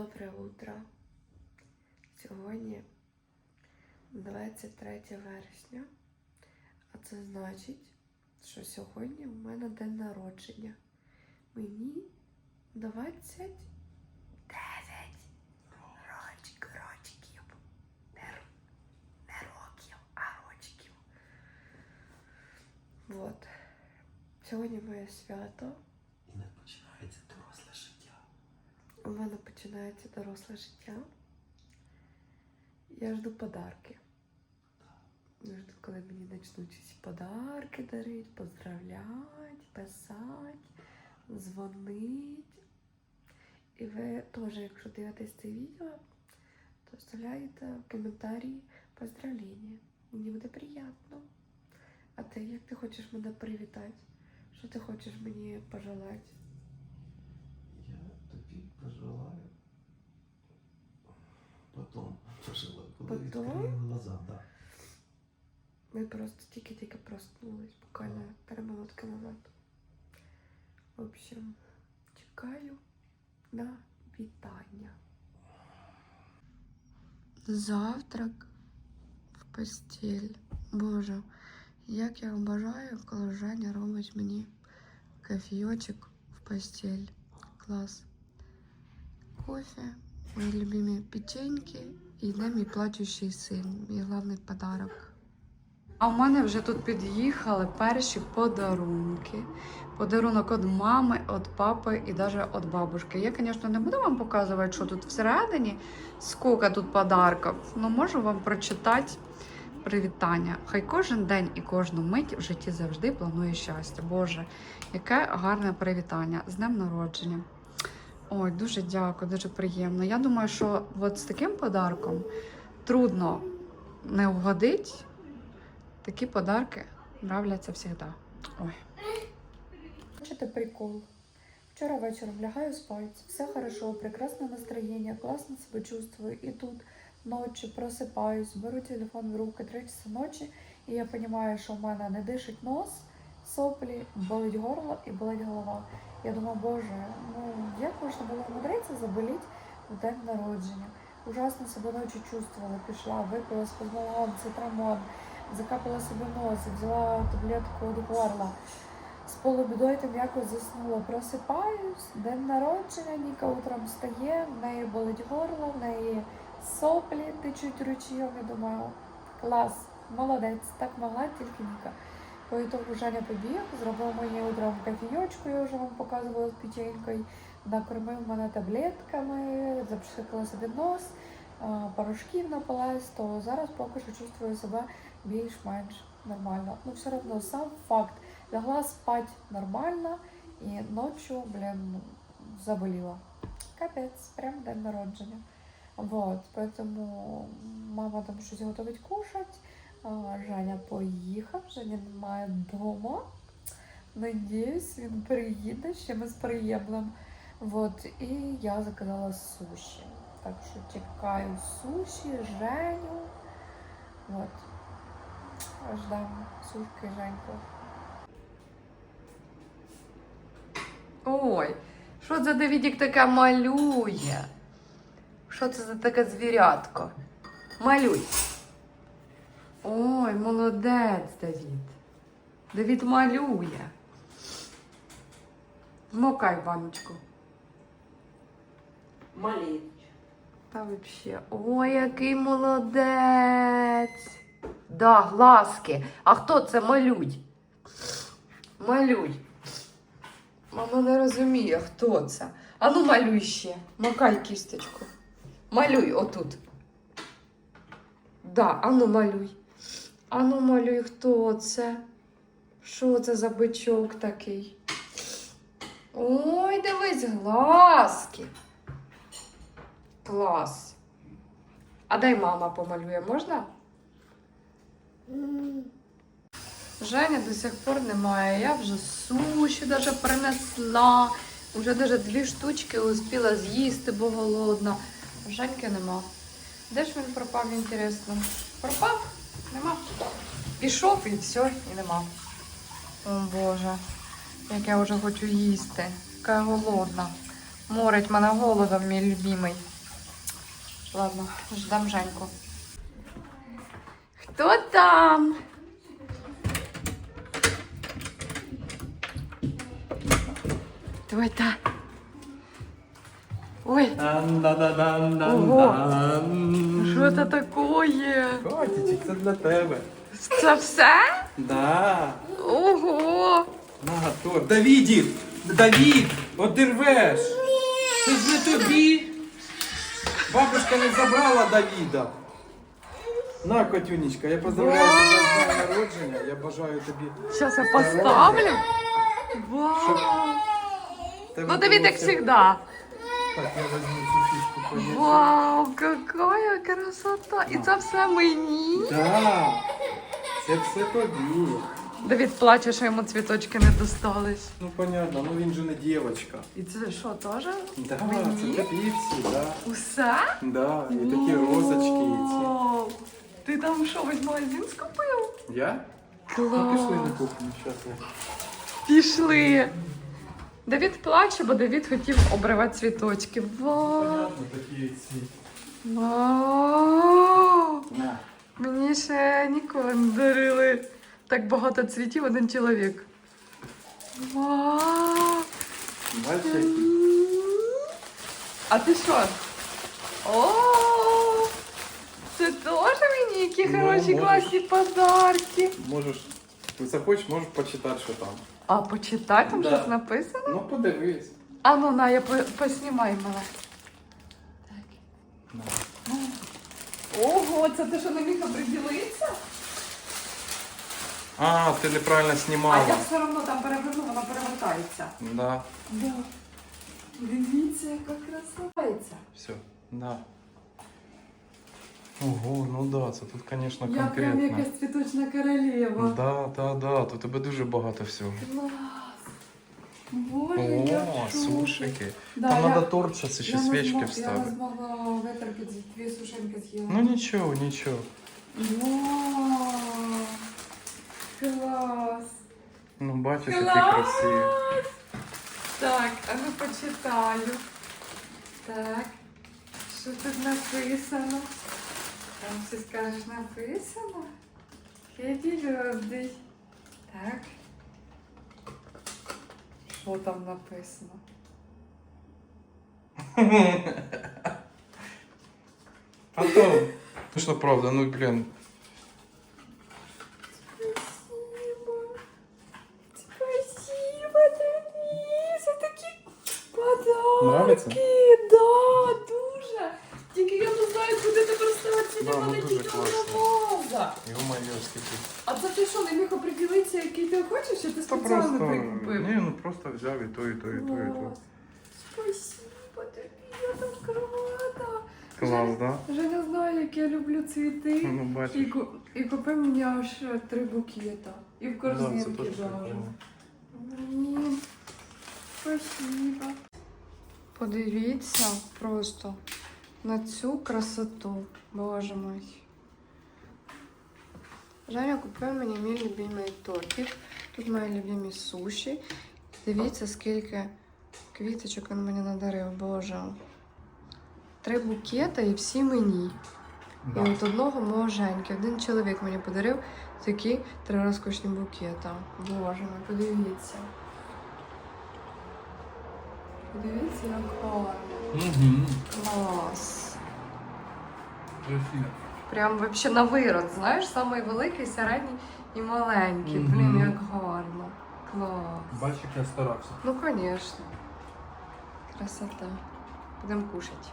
Добре утро. Сьогодні 23 вересня, а це значить, що сьогодні в мене день народження. Мені 29 рочків, рочків. Не, не років, а рочків. Вот. Сьогодні моє свято. І не починається доросле життя. У мене починається доросле життя. Я жду подарки. Я жду, коли мені почнуть подарки дарити, поздравляти, писати, дзвонити. І ви теж, якщо дивитесь це відео, то вставляєте в коментарі поздравлення. Мені буде приємно. А ти як ти хочеш мене привітати? Що ти хочеш мені пожелати? Я тобі пожелаю. Потом пожелаю, коли відкрию глаза, да. Ми просто тільки-тільки проснулись, буквально три минутки назад. В общем, чекаю на вітання. Завтрак в постіль. Боже, як я обожаю, коли Женя робить мені кофійочок в постіль. Клас. Кофе, мої любимі печеньки і де мій плачущий син, мій головний подарок. А в мене вже тут під'їхали перші подарунки. Подарунок від мами, від папи і навіть від бабушки. Я, звісно, не буду вам показувати, що тут всередині, скільки тут подарків, але можу вам прочитати привітання. Хай кожен день і кожну мить в житті завжди планує щастя. Боже, яке гарне привітання з днем народження. Ой, дуже дякую, дуже приємно. Я думаю, що от з таким подарком трудно не вгодить. Такі подарки нравляться завжди. Ой. Хочете прикол? Вчора вечором лягаю спать, все хорошо, прекрасне настроєння, класно себе чувствую. І тут ночі просипаюсь, беру телефон в руки 3 часа ночі, і я розумію, що в мене не дишить нос, соплі, болить горло і болить голова. Я думаю, боже, ну як можна було умудритися заболіти в день народження? Ужасно себе ночі чувствувала, пішла, випила спазмолон, цитрамон, закапала собі нос, взяла таблетку від горла. З полубідою там якось заснула. Просипаюсь, день народження, Ніка утром встає, в неї болить горло, в неї соплі течуть ручієм. Я думаю, клас, молодець, так могла тільки Ніка. По ітогу Женя побіг, зробив мені утром кофійочку, я вже вам показувала з печенькою, накормив мене таблетками, запшикала собі нос, порошків напилась, то зараз поки що чувствую себе більш-менш нормально. Ну, все одно сам факт. Лягла спать нормально і ночью, блин, заболіла. Капець, прям день народження. Вот, поэтому мама там щось готовить кушать. А, Женя поїхав, Женя немає вдома. Надіюсь, він приїде ще ми з приємним. Вот, і я заказала суші. Так що чекаю суші, Женю. Вот. Ждам сушки Женьку. Ой, що це Давідік таке малює? Що це за таке звірятко? Малюй. Ой, молодець, Давід. Давід малює. Вмокай баночку. Малий. Та вообще. Ой, який молодець. Да, глазки. А хто це малюй? Малюй. Мама не розуміє, хто це. Ану малюй ще. Макай кісточку. Малюй отут. Да, ану малюй. Ану малюй, хто це? Що це за бичок такий? Ой, дивись, глазки. Клас. А дай мама помалює, можна? Женя до сих пор немає. Я вже суші даже принесла. Уже даже дві штучки успіла з'їсти, бо голодна. Женьки нема. Де ж він пропав, інтересно? Пропав? Нема. Пішов і все, і нема. О Боже, як я вже хочу їсти. Яка я голодна. Морить мене голодом, мій любимий. Ладно, ждем Женьку. Хто там? Хто та? Ой, що це таке? Котичек, це для тебе. Це все? Да. Ого! На, Тор. Давідів! Давід! Одервеш! Це ж не тобі! Бабушка не забрала Давіда. На, Котюнечка, я поздравляю тебе з днем народження. Я бажаю тобі. Сейчас я поставлю. Вау! Тебе Ну, було все- всегда. Так, я возьму цю фішку повісу. Вау, какая красота! І це все мені. Да. Це все тобі. Давід плаче, що йому цвіточки не достались. Ну понятно, ну він же не дівчинка. І це що, теж? Да, Мені? це тобі всі, да. Усе? Да, і такі розочки і ці. Вау! Ти там що, весь магазин скупив? Я? Ну пішли на кухню, щас я. Пішли. Давід плаче, бо Давід хотів обривати цвіточки. Вау! Понятно, такі ці. Вау! На. Мені ще ніколи не дарили так багато цвітів один чоловік. Вау! Бачиш, які? А ти що? О! Це теж мені які Ну, хороші можеш. класні подарки. Можеш, ти захочеш, можеш почитати, що там. А почитай, там Да. щось написано? Ну, подивись. А ну на, я по- поснімай мене. Так. На. Ого, це ти що не міг оприділитися? А, ти неправильно А знімала. я все одно там переверну, вона перевертається. Да, Да. Дивіться, яка красавиця. все, да. Ого, ну да, це тут, звісно, Я прям конкретно. якась цвіточна королева. Да, да, да, тут у тебе дуже багато всього. Клас. Боже, я О, в шоці. сушики. Да, Там я- треба торт, зараз ще я не свічки змог- Я не вставити. змогла витерпіти, дві сушинки з'їла. Ну нічого, нічого. Вау! Клас! Ну, бачиш, які Клас! красиві. Так, а ну почитаю. Так, що тут написано? Там все скажеш написано? Birthday. Так. Що там написано? Потом. Ну что, правда, ну блин. А це ти що, не міг оприділитися, який ти хочеш, чи ти Та спеціально просто. прикупив? Ні, ну просто взяв і то, і то, і то, і то. Клас. Спасибо тобі, я так рада. Клас, да? Вже не знаю, як я люблю цвіти. Ну, І, бачиш. ку- і купив мені аж три букета. І в Да, це корзинки теж прикольно. Ні, спасибо. Подивіться просто на цю красоту. Боже мой. Женя купив мені мій любимий тортик. Тут мої любимі суші. Дивіться, скільки квіточок він мені надарив, боже. Три букета і всі мені. І от одного мого Женьки. Один чоловік мені подарив такі три розкошні букета. Боже мой, подивіться. Подивіться, як гарно. Угу. Клас. Красиво. Прям вообще на вирод, знаєш, самий великий, середній і маленький. Блін, як гарно. Клас. Бачиш, як я старався. Ну, звісно. Красота. Будемо кушати.